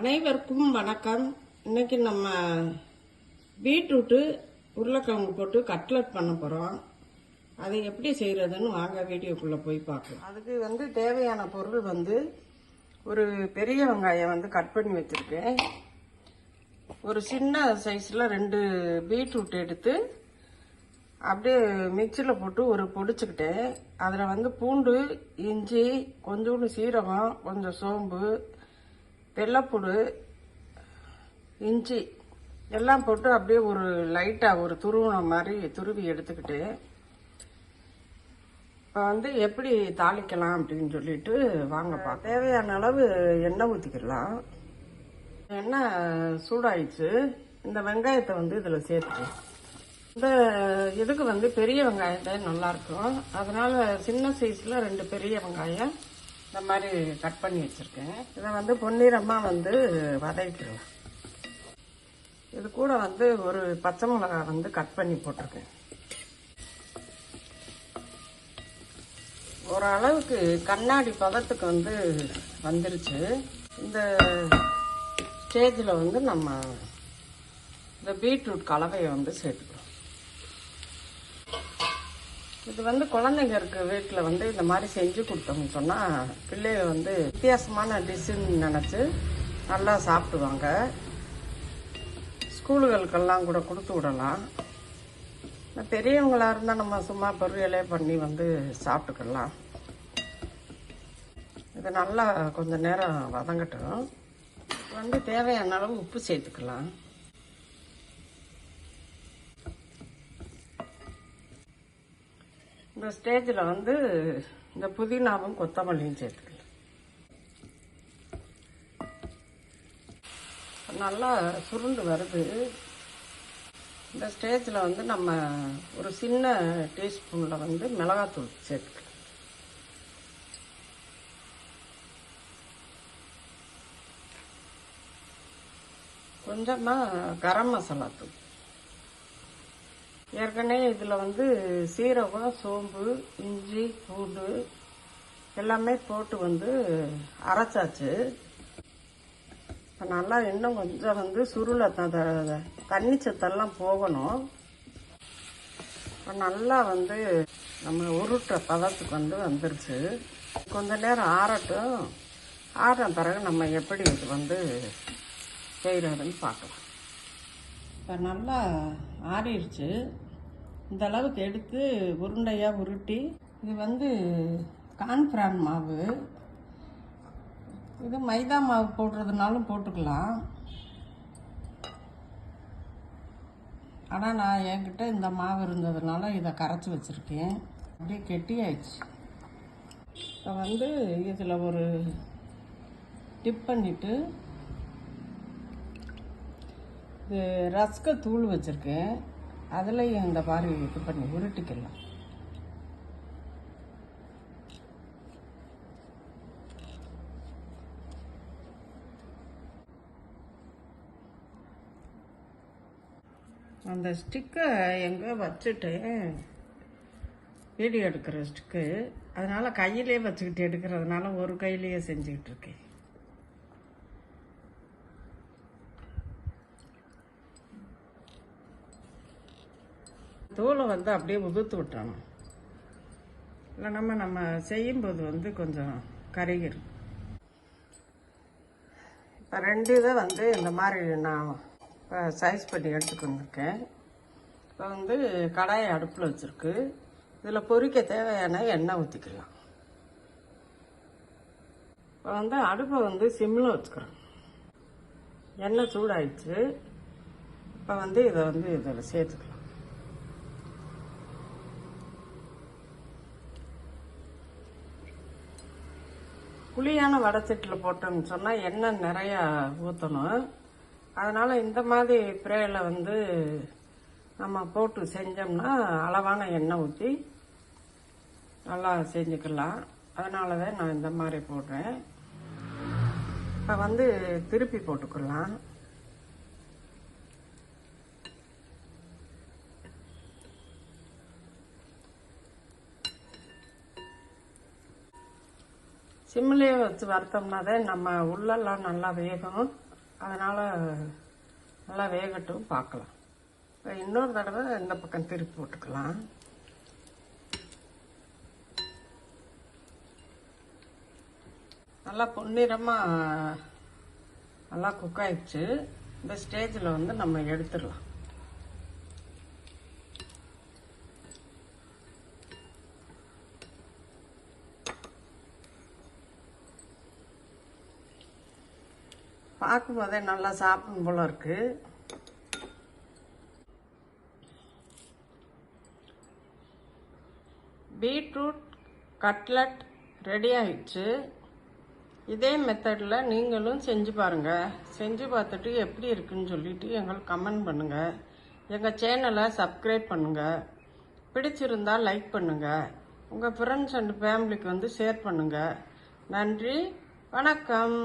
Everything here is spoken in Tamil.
அனைவருக்கும் வணக்கம். இன்னைக்கு நம்ம பீட்ரூட்டு உருளைக்கிழங்கு போட்டு கட்லட் பண்ண போகிறோம் அது எப்படி செய்கிறதுன்னு வாங்க வீடியோக்குள்ளே போய் பார்க்கலாம். அதுக்கு வந்து தேவையான பொருள் வந்து ஒரு பெரிய வெங்காயம் வந்து கட் பண்ணி வச்சுருக்கேன். ஒரு சின்ன சைஸில் ரெண்டு பீட்ரூட் எடுத்து அப்படியே மிக்சியில் போட்டு ஒரு பொடிச்சுக்கிட்டேன். அதில் வந்து பூண்டு இஞ்சி கொஞ்சோண்டு சீரகம் கொஞ்சம் சோம்பு வெள்ளைப்பூடு இஞ்சி எல்லாம் போட்டு அப்படியே ஒரு லைட்டாக ஒரு துருவன மாதிரி துருவி எடுத்துக்கிட்டு இப்போ வந்து எப்படி தாளிக்கலாம் அப்படின்னு சொல்லிட்டு வாங்க பார்க்க தேவையான அளவு எண்ணெய் ஊற்றிக்கலாம் எண்ணெய் சூடாயிடுச்சு. இந்த வெங்காயத்தை வந்து இதில் சேர்த்துக்கலாம் இந்த இதுக்கு வந்து பெரிய வெங்காயம் தான் நல்லாயிருக்கும் அதனால சின்ன சைஸில் ரெண்டு பெரிய வெங்காயம் இந்த மாதிரி கட் பண்ணி வச்சுருக்கேன். இதை வந்து பொன்னிறமாக வந்து வதக்கிடுவேன் இது கூட வந்து ஒரு பச்சை மிளகாய் வந்து கட் பண்ணி போட்டிருக்கேன். ஓரளவுக்கு கண்ணாடி பதத்துக்கு வந்து வந்துருச்சு. இந்த ஸ்டேஜில் வந்து நம்ம இந்த பீட்ரூட் கலவையை வந்து சேர்த்துக்கிறோம் இது வந்து குழந்தைங்க இருக்க வீட்டில் வந்து இந்த மாதிரி செஞ்சு கொடுத்தோம்னு சொன்னால் பிள்ளைங்க வந்து வித்தியாசமான டிஷ்ஷுன்னு நினச்சி நல்லா சாப்பிடுவாங்க. ஸ்கூலுகளுக்கெல்லாம் கூட கொடுத்து விடலாம். பெரியவங்களாக இருந்தால் நம்ம சும்மா பொரியலே பண்ணி வந்து சாப்பிட்டுக்கலாம். இது நல்லா கொஞ்சம் நேரம் வதங்கட்டும். வந்து தேவையான அளவு உப்பு சேர்த்துக்கலாம். இந்த ஸ்டேஜில் வந்து இந்த புதினாவும் கொத்தமல்லியும் சேர்த்துக்கலாம். நல்லா சுருண்டு வருது. இந்த ஸ்டேஜில் வந்து நம்ம ஒரு சின்ன டீஸ்பூனில் வந்து மிளகாத்தூள் சேர்த்துக்கலாம். கொஞ்சமாக கரம் மசாலா தூள். ஏற்கனவே இதில் வந்து சீரகம் சோம்பு இஞ்சி பூண்டு எல்லாமே போட்டு வந்து அரைச்சாச்சு. இப்போ நல்லா இன்னும் கொஞ்சம் வந்து சுருளை த- தண்ணி சத்தெல்லாம் போகணும். இப்போ நல்லா வந்து நம்ம உருட்டுற பதத்துக்கு வந்து வந்துருச்சு. கொஞ்ச நேரம் ஆறட்டும். ஆறின பிறகு நம்ம எப்படி இது வந்து செய்கிறதுன்னு பார்க்கலாம். இப்போ நல்லா ஆறிடுச்சு. இந்த அளவுக்கு எடுத்து உருண்டையாக உருட்டி இது வந்து கான்ஃப்ரான் மாவு. இது மைதா மாவு போடுறதுனாலும் போட்டுக்கலாம். ஆனால் நான் என்கிட்ட இந்த மாவு இருந்ததுனால இதை கரைச்சி வச்சுருக்கேன். அப்படியே கெட்டியாயிடுச்சு. இப்போ வந்து இதில் ஒரு டிப் பண்ணிவிட்டு இது ரஸ்க தூள் வச்சுருக்கேன். அதுலேயும் இந்த மாதிரி இது பண்ணி உருட்டிக்கலாம். அந்த ஸ்டிக்கை எங்கே வச்சுட்டேன். வீடியோ எடுக்கிற ஸ்டிக்கு. அதனால் கையிலே வச்சுக்கிட்டு எடுக்கிறதுனால ஒரு கையிலேயே செஞ்சுக்கிட்டு இருக்கேன். தூளை வந்து அப்படியே உதுத்து விட்டணும் இல்லை நம்ம நம்ம செய்யும்போது வந்து கொஞ்சம் கருகிரும். இப்போ ரெண்டு இதை வந்து இந்த மாதிரி நான் சைஸ் பண்ணி எடுத்துக்கொண்டிருக்கேன். வந்திருக்கேன் இப்போ வந்து கடாயை அடுப்பில் வச்சுருக்கு. இதில் பொரிக்க தேவையான எண்ணெய் ஊற்றிக்கலாம் இப்போ வந்து அடுப்பை வந்து சிம்மில் வச்சுக்கிறோம். எண்ணெய் சூடாயிடுச்சு. இப்போ வந்து இதை வந்து இதில் சேர்த்துக்கலாம். புளியான வடச்சட்டில் போட்டோம்னு சொன்னால் எண்ணெய் நிறையா ஊற்றணும் அதனால் இந்த மாதிரி ப்ரேயில் வந்து நம்ம போட்டு செஞ்சோம்னா அளவான எண்ணெய் ஊற்றி நல்லா செஞ்சுக்கலாம். அதனால தான் நான் இந்த மாதிரி போடுறேன். இப்போ வந்து திருப்பி போட்டுக்கலாம். சிம்மிலே வச்சு வறுத்தோம்னா தான் நம்ம உள்ளெல்லாம் நல்லா வேகும் அதனால் நல்லா வேகட்டும் பார்க்கலாம். இப்போ இன்னொரு தடவை இந்த பக்கம் திருப்பி போட்டுக்கலாம். நல்லா பொன்னிறமாக நல்லா குக் ஆயிடுச்சு. இந்த ஸ்டேஜில் வந்து நம்ம எடுத்துடலாம். பார்க்கும் போதே நல்லா சாப்பிடும் போல இருக்கு. பீட்ரூட் கட்லட் ரெடி ஆயிடுச்சு. இதே மெத்தடில் நீங்களும் செஞ்சு பாருங்கள் செஞ்சு பார்த்துட்டு எப்படி இருக்குன்னு சொல்லிட்டு எங்களுக்கு கமெண்ட் பண்ணுங்கள் எங்கள் சேனலை சப்ஸ்கிரைப் பண்ணுங்கள் பிடிச்சிருந்தா லைக் பண்ணுங்கள் உங்கள் ஃப்ரெண்ட்ஸ் அண்ட் ஃபேமிலிக்கு வந்து ஷேர் பண்ணுங்கள் நன்றி. வணக்கம்.